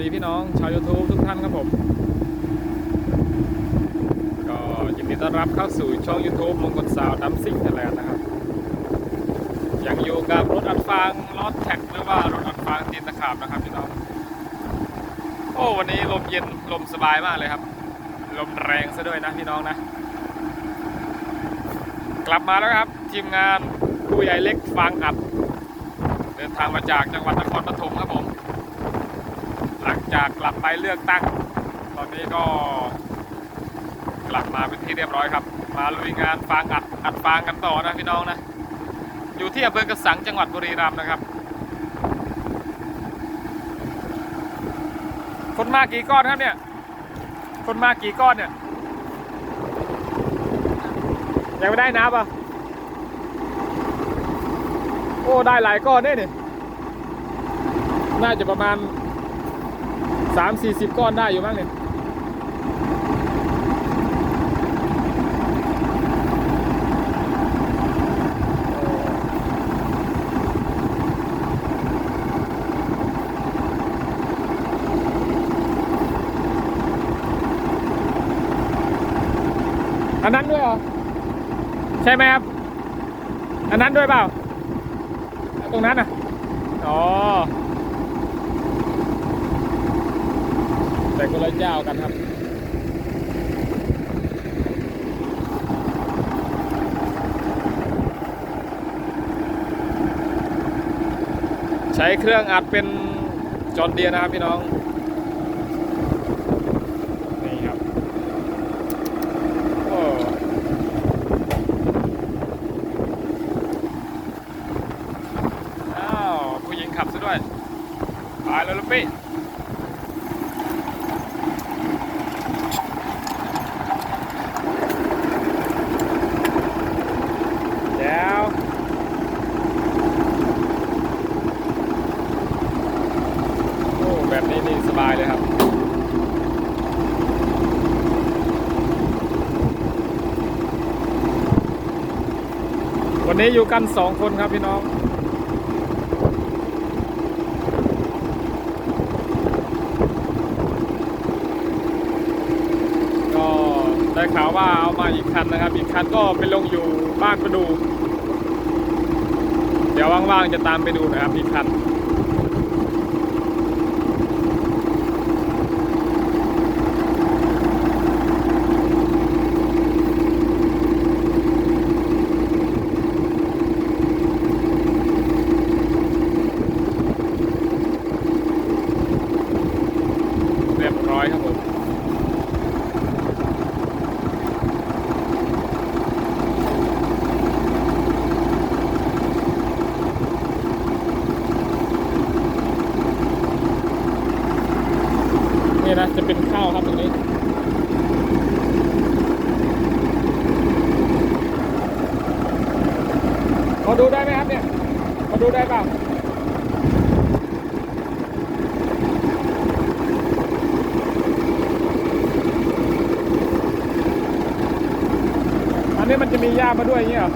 ดีพี่น้อง ชาวยูทูบทุกท่านครับผม ก็ยินดีต้อนรับเข้าสู่ช่อง YouTube มงคลสาวน้ำซิ่งไทยแลนด์นะครับยังอยู่กับรถอัดฟางลอดแท็กหรือว่ารถอัดฟางตีนตะขาบนะครับพี่น้อง โอ้วันนี้ลมเย็นลมสบายมากเลยครับ ลมแรงซะด้วยนะพี่น้องนะ กลับมาแล้วครับ ทีมงานผู้ใหญ่เล็กฟางอัดเดินทางมาจากจังหวัดนครปฐมครับผม จากกลับไปเลือกตั้ง ตอนนี้ก็กลับมาเป็นที่เรียบร้อยครับ มาลุยงานฟางอัดอัดฟางกันต่อนะพี่น้องนะ อยู่ที่อำเภอกระสังจังหวัดบุรีรัมย์นะครับคนมากี่ก้อนครับเนี่ย คนมากี่ก้อนเนี่ย ยังไม่ได้นับอะ โอ้ ได้หลายก้อนเนี่ยนี่น่าจะประมาณ สามสี่สิบก้อนได้อยู่บ้างเนี่ยอันนั้นด้วยเหรอ ใช่ไหมครับ อันนั้นด้วยเปล่า ตรงนั้นอะ อ๋อ แต่คนละเจ้ากันครับใช้เครื่องอัดเป็นจอนเดียนะครับพี่น้อง นี่ครับ โอ้ อ้าว ผู้หญิงขับซะด้วยไปแล้วลูกพี่ เดี๋ยวโอ้แบบนี้นี่สบายเลยครับ วั นี้อยู่กันสองคนครับพี่น้องก็ได้ข่าวว่าเอามาอีกคันนะครับ อีกคันก็ไปลงอยู่บ้านประดู เดี๋ยวว่างๆจะตามไปดูนะครับอีกคัน เรียบร้อยครับผม นี่นะ จะเป็นข้าวครับตรงนี้พอดูได้ไหมครับเนี่ยพอดูได้เปล่าอันนี้มันจะมีหญ้ามาด้วยอย่างเงี้ยเหรอ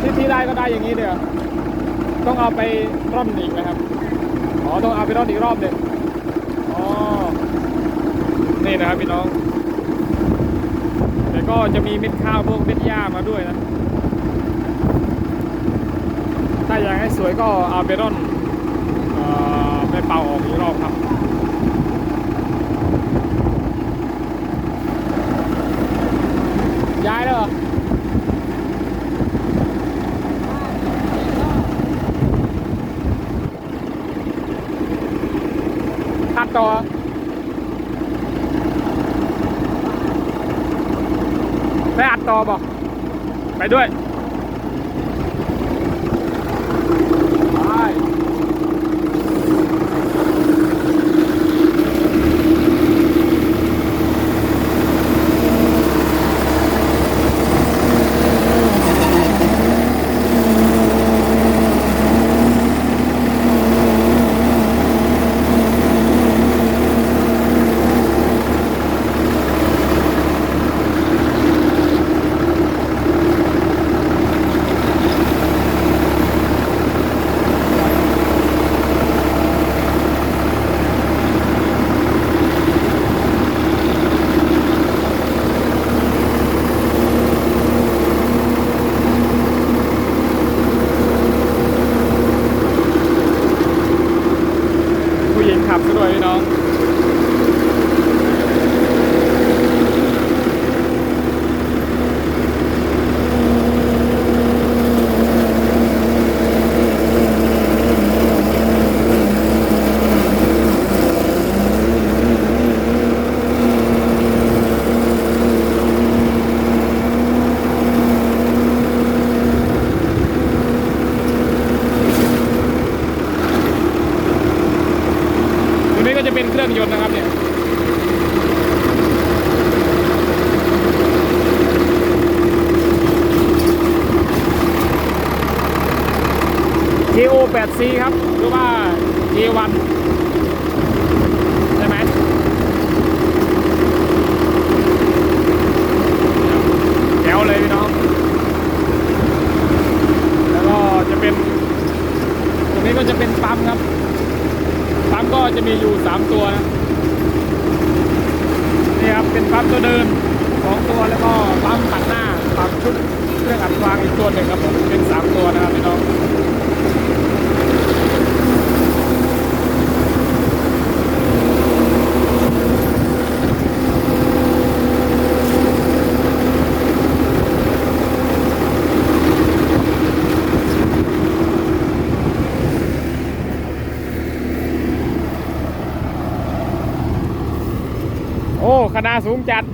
ที่ที่ได้ก็ได้อย่างนี้เดียวต้องเอาไปร่อนอีกนะครับ อ๋อ ต้องเอาไปร่อนอีกรอบหนึ่ง นี่นะครับพี่น้องแต่ก็จะมีเม็ดข้าวพวกเม็ดหญ้ามาด้วยนะ ถ้าอยากให้สวยก็เอาไปร่อนเอ่อไปเป่าออกอีกรอบครับย้ายแล้วเหรอตัดต่อ บอกไ 8C ครับ หรือว่า G1 ใช่ไหมแก้วเลยพี่น้อง แล้วก็จะเป็น ตรงนี้ก็จะเป็นปั๊มครับ ปั๊มก็จะมีอยู่ 3 ตัวนะ นี่ครับ เป็นปั๊มตัวเดินสองตัวแล้วก็ปั๊มตัดหน้าปั๊มชุดเครื่องอัดฟางอีกตัวหนึ่งครับผมเป็น 3 ตัวนะครับพี่น้อง โอ้คณะสูงจัด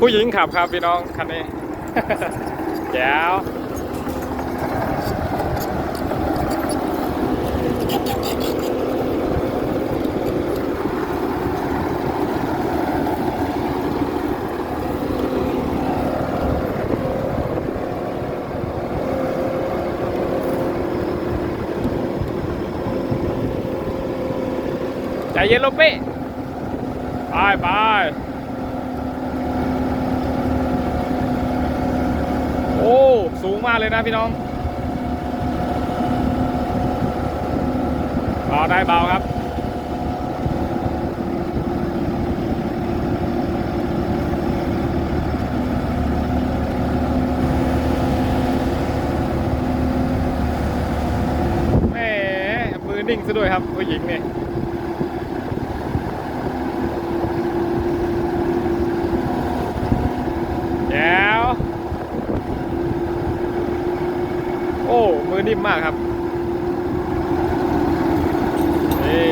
ผู้หญิงขับครับพี่น้องคันนี้แจ๋ว เย็นลงพี่ไปไปโอ้ สูงมากเลยนะพี่น้องเบาได้เบาครับแหมมือนิ่งซะด้วยครับผู้หญิงเนี่แจ๋ว โอ้ มือ นิ่มมากครับนี่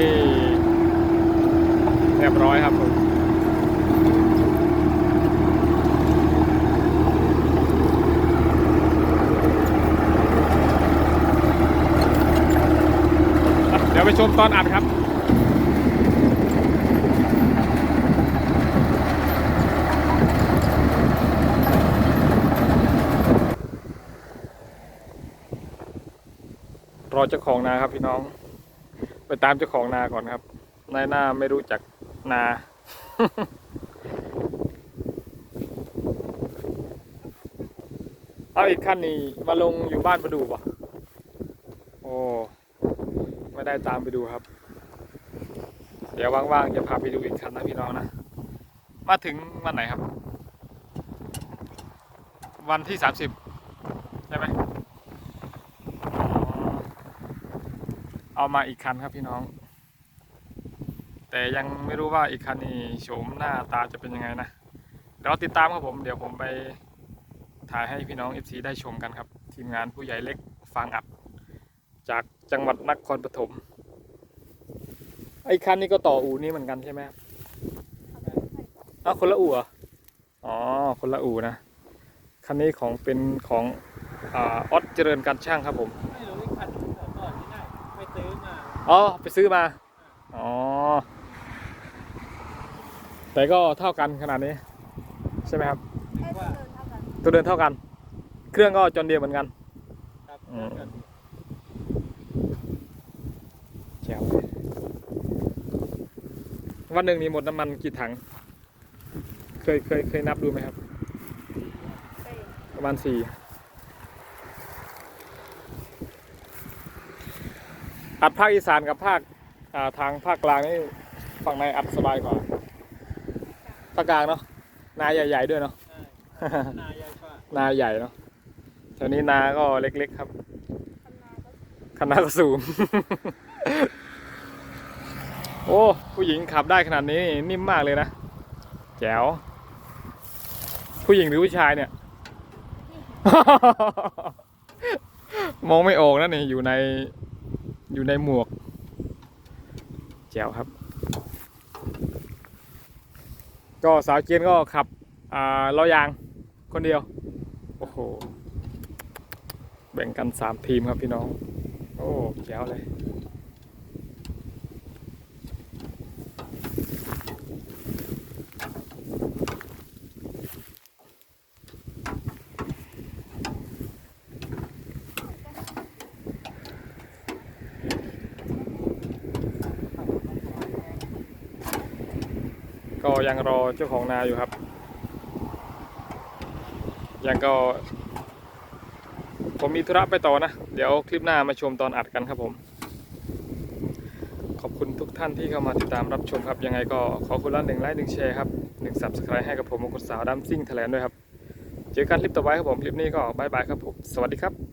เรียบร้อยครับผมเดี๋ยวไปชมตอนอัดครับ อเจ้าของนาครับพี่น้อง ไปตามเจ้าของนาก่อนครับนายหน้าไม่รู้จักนาเอาอีกขั้นนี้มาลงอยู่บ้านประดูป่ะโอ้ไม่ได้ตามไปดูครับ เดี๋ยวว่างๆจะพาไปดูอีกคันนะพี่น้องนะมาถึงวันไหนครับ วันที่สามสิบใช่ไหม เอามาอีกคันครับพี่น้อง แต่ยังไม่รู้ว่าอีกคันนี้โฉมหน้าตาจะเป็นยังไงนะเดี๋ยวติดตามครับผมเดี๋ยวผมไปถ่ายให้พี่น้อง FC ได้ชมกันครับ ทีมงานผู้ใหญ่เล็กฟางอัด จากจังหวัดนครปฐมไอ้คันนี้ก็ต่ออูนี้เหมือนกันใช่ไหมครับอ้าวคนละอู่เหรออ๋อคนละอู่นะคันนี้ของเป็นของอออสเจริญการช่างครับผม อ๋อไปซื้อมา อ๋อ แต่ก็เท่ากันขนาดนี้ ใช่ไหมครับ ให้ตัวเดินเท่ากันตัวเดินเท่ากัน เครื่องก็จนเดียวเหมือนกันครับอืมกันแจ๋ววันหนึ่งนี่หมดน้ำมันกี่ถัง เคยเคยเคยนับดูไหมครับเอ้ยประมาณสี่ อัดภาคอีสานกับภาคอ่าทางภาคกลางนี่ฝั่งในอัดสบายกว่าภาคกลางเนาะนาใหญ่ ๆ ด้วยเนาะใช่นายใหญ่กว่านาใหญ่เนาะแถวนี้นาก็เล็กๆครับทำนาก็คณะก็สูง โอ้ ผู้หญิงขับได้ขนาดนี้นี่นิ่มมากเลยนะ แจ๋ว ผู้หญิงหรือผู้ชายเนี่ย มองไม่ออกนะนี่อยู่ใน อยู่ในหมวก แจ๋วครับ ก็สาวเจียนก็ขับอ่าล้อยางคนเดียว โอ้โห แบ่งกันสามทีมครับพี่น้อง โอ้แจ๋วเลย ยังรอเจ้าของนาอยู่ครับ ยังก็ ผมมีธุระไปต่อนะ เดี๋ยวคลิปหน้ามาชมตอนอัดกันครับผม ขอบคุณทุกท่านที่เข้ามาติดตามรับชมครับ ยังไงก็ขอคุณละหนึ่งไลค์หนึ่งแชร์ครับหนึ่งสับสไครต์ให้กับผมมงกุฎสาวดัมซิ่งแถลงด้วยครับ เจอกันคลิปต่อไปครับผม คลิปนี้ก็บายบายครับผม สวัสดีครับ